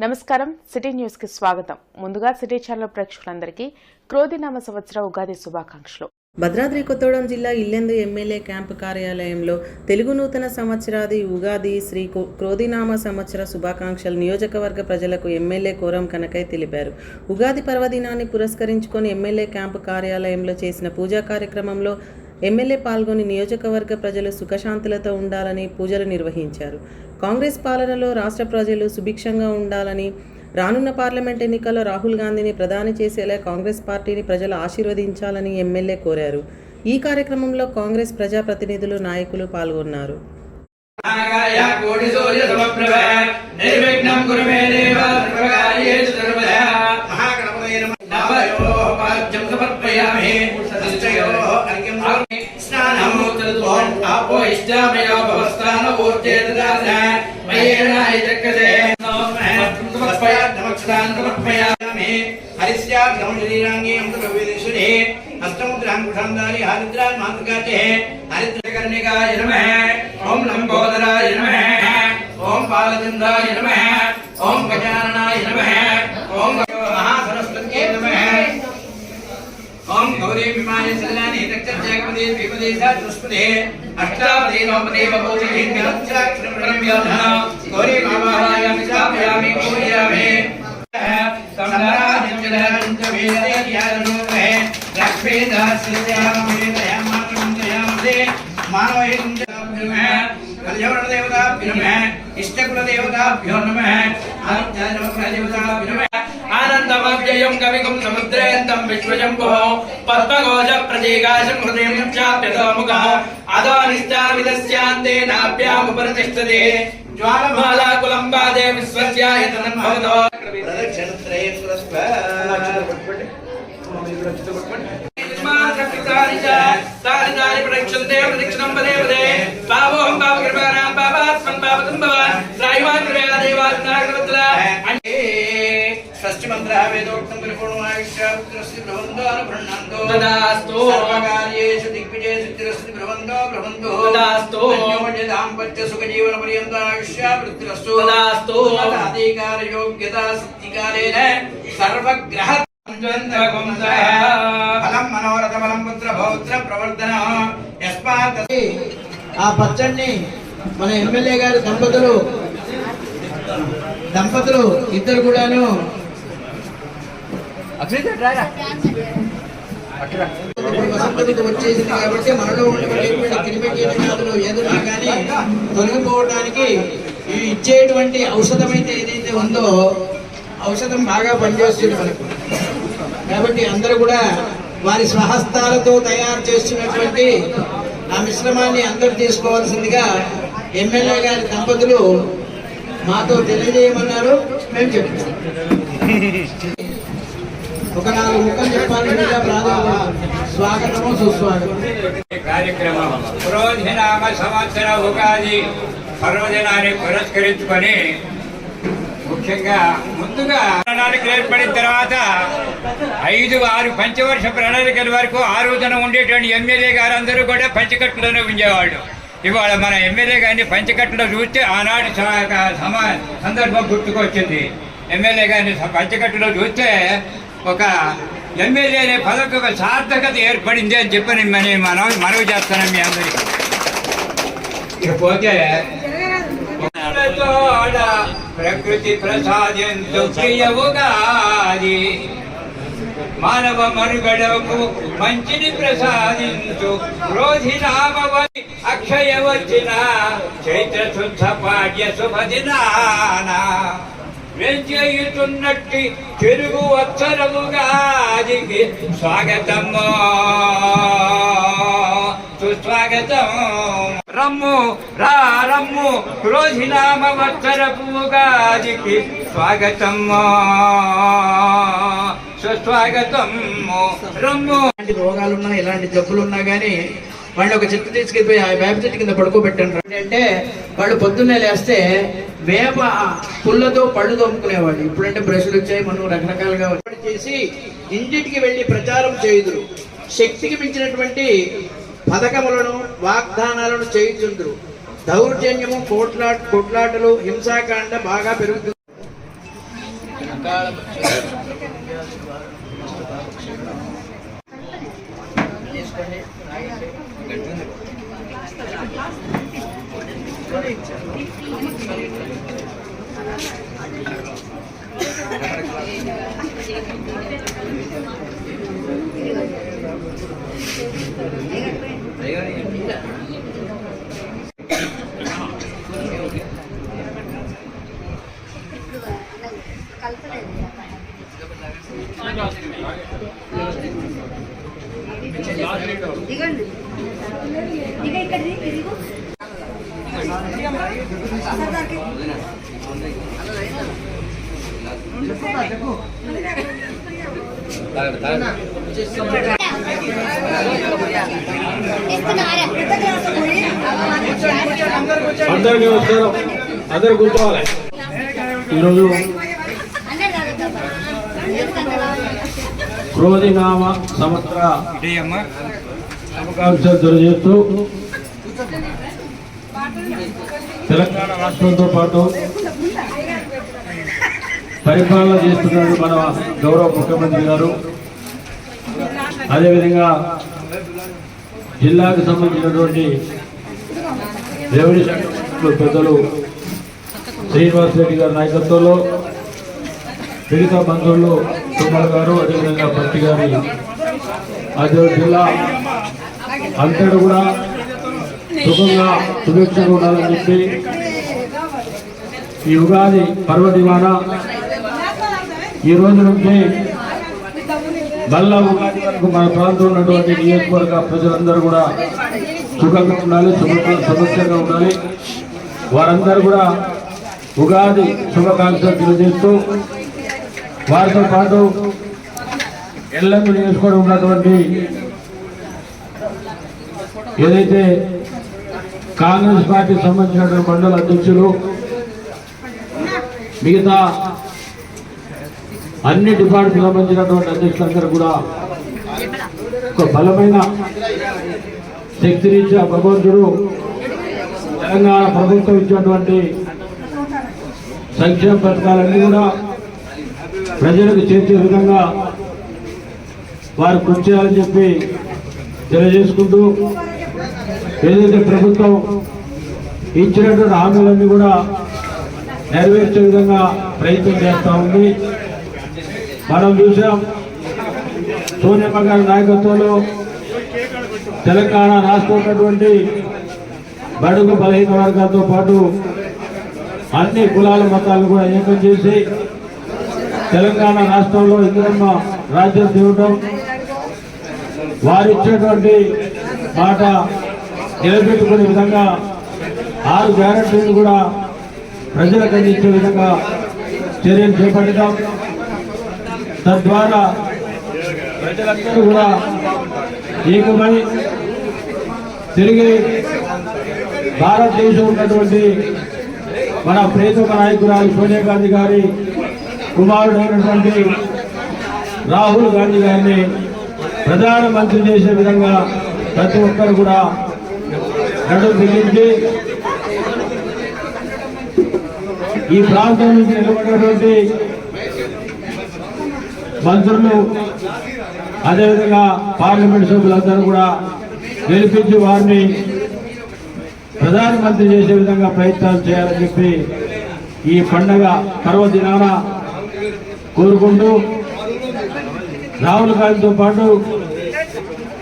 నమస్కారం. సిటీ న్యూస్కి స్వాగతం. ముందుగా సిటీ ఛానల్ ప్రేక్షకులందరికీ క్రోధినామ సంవత్సర ఉగాది శుభాకాంక్షలు. భద్రాద్రి కొత్తగూడెం జిల్లా ఇల్లెందు ఎమ్మెల్యే క్యాంపు కార్యాలయంలో తెలుగు నూతన సంవత్సరాది ఉగాది శ్రీ కో- క్రోధినామ సంవత్సర శుభాకాంక్షలు నియోజకవర్గ ప్రజలకు ఎమ్మెల్యే కోరం కనకై తెలిపారు. ఉగాది పర్వదినాన్ని పురస్కరించుకొని ఎమ్మెల్యే క్యాంపు కార్యాలయంలో చేసిన పూజా కార్యక్రమంలో ఎమ్మెల్యే పాల్గొని నియోజకవర్గ ప్రజలు సుఖశాంతులతో ఉండాలని పూజలు నిర్వహించారు. కాంగ్రెస్ పాలనలో రాష్ట్ర ప్రజలు సుభిక్షంగా ఉండాలని రానున్న పార్లమెంట్ ఎన్నికల్లో రాహుల్ గాంధీని ప్రధాని చేసేలా కాంగ్రెస్ పార్టీని ప్రజలు ఆశీర్వదించాలని ఎమ్మెల్యే కోరారు. ఈ కార్యక్రమంలో కాంగ్రెస్ ప్రజాప్రతినిధులు నాయకులు పాల్గొన్నారు. నాగాయ మయేణాయ చక్కసే నమస్కారం సమర్పయామి హరిస్యార్థం శరీరాంగే అమృతవేదేశ్వరే అష్టముద్రాంకుషాందారి హరిద్రాన్ మాతృకాచే హరిద్రకర్ణికాయ నమః ఓం లంబోదరాయ ओम गौरे विमाये सलाने रक्षत जगमदे विमदे गौरी विमाने सल्लाने तक्षजगपदे द्विपदे सदुष्पदे अष्टापदे नवपदे बभूति भिन्नक्षराक्षरं प्रणम्याधः गौरी भावाय मिश्रापयामि पूजयामि। समराजंजलः चवेदे ज्ञानरूपे लक्ष्मीदास्ययामवेदयामात्रमन्दयामदे मानवहिन्दभ्यो नमः। कल्याणदेवताभ्यो नमः। इष्टकुलदेवताभ्यो नमः। ఆనందమవ్యయం కవికం సముద్రేంతం విశ్వజంభో పద్మఘోష ప్రతీకాశం హృదయం చాప్యతోముఖ అదోనిష్టావిదస్యాంతే నాభ్యాముపరతిష్టతే జ్వాలమాలాకులంబాదే విశ్వస్యాయతనం భవతో ప్రదక్షిణత్రయం షష్టిమంత్ర వేదోక్తం పరిపూర్ణమాయుష్యాపుత్రస్య భ్రవందో భృణందో తదాస్తు. సర్వకార్యేషు దిగ్విజయ సిద్ధిరస్య భ్రవందో భ్రవందో తదాస్తు. అన్యోన్య దాంపత్య సుఖ జీవన పర్యంతాయుష్యావృత్తిరస్తు తదాస్తు. అధికార యోగ్యతా సిద్ధికాలేన సర్వగ్రహ ఫలం మనోరథ ఫలం పుత్ర పౌత్ర ప్రవర్ధన యస్మాత్ ఆ పచ్చడిని మన ఎమ్మెల్యే గారి దంపతులు దంపతులు ఇద్దరు కూడాను వచ్చేసింది కాబట్టి మనలో ఉన్నటువంటి క్రిమికీటకాదులు ఏదైనా కానీ తొలగిపోవడానికి ఇచ్చేటువంటి ఔషధం అయితే ఏదైతే ఉందో ఔషధం బాగా పనిచేస్తుంది మనకు. కాబట్టి అందరూ కూడా వారి స్వహస్తాలతో తయారు చేస్తున్నటువంటి ఆ మిశ్రమాన్ని అందరూ తీసుకోవాల్సిందిగా ఎమ్మెల్యే గారి దంపతులు మాతో తెలియజేయమన్నారు. మేము చెప్తాం. ఒక నాలుగు ముక్కలు చెప్పాలి స్వాగతము సుస్వాగతం. కార్యక్రమం. సంవత్సర ఉగాది పర్వదినాన్ని పురస్కరించుకొని ముఖ్యంగా ముందుగా ప్రణాళిక ఏర్పడిన తర్వాత ఐదు ఆరు పంచవర్ష ప్రణాళికల వరకు ఆ రోజున ఉండేటువంటి ఎమ్మెల్యే గారు అందరూ కూడా పంచకట్టులోనే ఉండేవాళ్ళు. ఇవాళ మన ఎమ్మెల్యే గారిని పంచకట్టులో చూస్తే ఆనాటి సందర్భం గుర్తుకొచ్చింది. ఎమ్మెల్యే గారిని పంచకట్టులో చూస్తే ఒక ఎమ్మెల్యే అనే పదవికి ఒక సార్థకత ఏర్పడింది అని చెప్పి నేను మనం మనవి చేస్తున్నాం మీ అందరికీ. ఇకపోతే ప్రకృతి ప్రసాదించు మానవ మనుగడకు మంచిని ప్రసాదించు. క్రోధి నామవై అక్షయ వచ్చిన చైత్ర శుద్ధ పాడ్య శుభదినాన వెంచేయుతున్నట్టి తెలుగు వత్సరముగాదికి స్వాగతము సుస్వాగతం. రమ్ము రా రమ్ము క్రోధినామ వత్సరపు ఉగాదికి స్వాగతము సుస్వాగతం. రమ్ము. ఎలాంటి రోగాలున్నా ఎలాంటి జబ్బులున్నా కానీ వాళ్ళు ఒక చెట్టు తీసుకెళ్ళిపోయి ఆ వేప చెట్టు కింద పడుకోబెట్టండి అంటే వాళ్ళు పొద్దున్నే లేస్తే వేప పుల్లతో పళ్ళు తోముకునేవాళ్ళు. ఇప్పుడంటే బ్రష్లు వచ్చాయి మనం రకరకాలుగా చేసి ఇంటికి వెళ్ళి ప్రచారం చేయుదురు. శక్తికి మించినటువంటి పథకములను వాగ్దానాలను చేయుచుందురు. దౌర్జన్యము కోట్లా కొట్లాటలు హింసాకాండ బాగా పెరుగుతుంది తీసుకోండి అందరికీ నమస్కారం అందరు కూర్చోవాలి ఈరోజు క్రోధినామ సంవత్సర తెలియజేస్తూ తెలంగాణ రాష్ట్రంతో పాటు పరిపాలన చేస్తున్నారు మన గౌరవ ముఖ్యమంత్రి గారు. అదేవిధంగా జిల్లాకు సంబంధించినటువంటి రెవెన్యూ శాఖ పెద్దలు శ్రీనివాస్ రెడ్డి గారి నాయకత్వంలో మిగతా బంధువులు తుమ్మల గారు అదేవిధంగా పత్తి గారి అదే జిల్లా అంతటా కూడా సుఖంగా సుభిక్షంగా ఉండాలని చెప్పి ఈ ఉగాది పర్వదివాన ఈ రోజు నుంచి మళ్ళా ఉగాది వరకు మన ప్రాంతంలో ఉన్నటువంటి నియోజకవర్గ ప్రజలందరూ కూడా సుఖంగా ఉండాలి సమస్యగా ఉండాలి. వారందరూ కూడా ఉగాది శుభాకాంక్షలు తెలియజేస్తూ వారితో పాటు ఎల్లందు నియోజకవర్గం ఉన్నటువంటి ఏదైతే కాంగ్రెస్ పార్టీ సంబంధించినటువంటి మండల అధ్యక్షులు మిగతా అన్ని డిపార్ట్మెంట్ సంబంధించినటువంటి అధ్యక్షులందరూ కూడా ఒక బలమైన శక్తినిచ్చే భగవంతుడు తెలంగాణ ప్రభుత్వం ఇచ్చినటువంటి సంక్షేమ పథకాలన్నీ కూడా ప్రజలకు చేర్చే విధంగా వారు కృషి చేయాలని చెప్పి తెలియజేసుకుంటూ ఏదైతే ప్రభుత్వం ఇచ్చినటువంటి హామీలన్నీ కూడా నెరవేర్చే విధంగా ప్రయత్నం చేస్తూ ఉంది. మనం చూసాం సోనియమ్మ గారి నాయకత్వంలో తెలంగాణ రాష్ట్రం ఉన్నటువంటి బడుగు బలహీన వర్గాలతో పాటు అన్ని కులాల మతాలను కూడా ఏకం చేసి తెలంగాణ రాష్ట్రంలో ఇందిరమ్మ రాజ్యం తేవటం వారిచ్చేటువంటి మాట నిలబెట్టుకునే విధంగా ఆరు గ్యారంటీలు కూడా ప్రజలకు అందించే విధంగా చర్యలు చేపట్టడం తద్వారా ప్రజలందరూ కూడా ఏకమై తిరిగి భారతదేశం ఉన్నటువంటి మన ప్రేతక నాయకురాలు సోనియా గాంధీ గారి కుమారుడైనటువంటి రాహుల్ గాంధీ గారిని ప్రధానమంత్రి చేసే విధంగా ప్రతి ఒక్కరు కూడా నడుము బిగించి ఈ ప్రాంతం నుంచి నిలబడినటువంటి మంత్రులు అదేవిధంగా పార్లమెంట్ సభ్యులందరూ కూడా గెలిపించి వారిని ప్రధానమంత్రి చేసే విధంగా ప్రయత్నాలు చేయాలని చెప్పి ఈ పండగ పర్వదినాన కోరుకుంటూ రాహుల్ గాంధీతో పాటు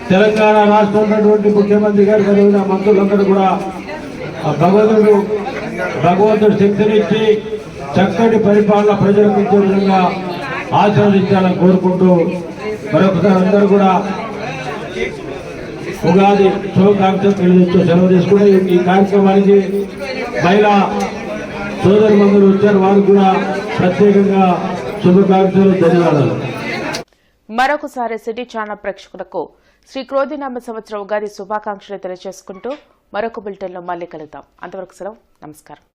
తెలంగాణ రాష్ట్రం ఉన్నటువంటి ముఖ్యమంత్రి గారు కలిగిన మంత్రులందరూ కూడా భగవంతుడు భగవంతుడు శక్తినిచ్చి చక్కటి పరిపాలన ప్రజలకు ఇచ్చే విధంగా ఆశీర్వదించాలని కోరుకుంటూ మరొకసారి అందరూ కూడా ఉగాది శుభాకాంక్షలు తెలియజేస్తూ సెలవు తీసుకుని ఈ కార్యక్రమానికి మహిళా సోదరు మందులు వచ్చారు. వారికి కూడా ప్రత్యేకంగా శుభాకాంక్షలు ధన్యవాదాలు మరొకసారి సిటీ ఛానల్ ప్రేక్షకులకు శ్రీ క్రోధినామ సంవత్సరం ఉగాది శుభాకాంక్షలు తెలియజేసుకుంటూ మరొక బులెటిన్లో మళ్ళీ కలుద్దాం. అంతవరకు సెలవు. నమస్కారం.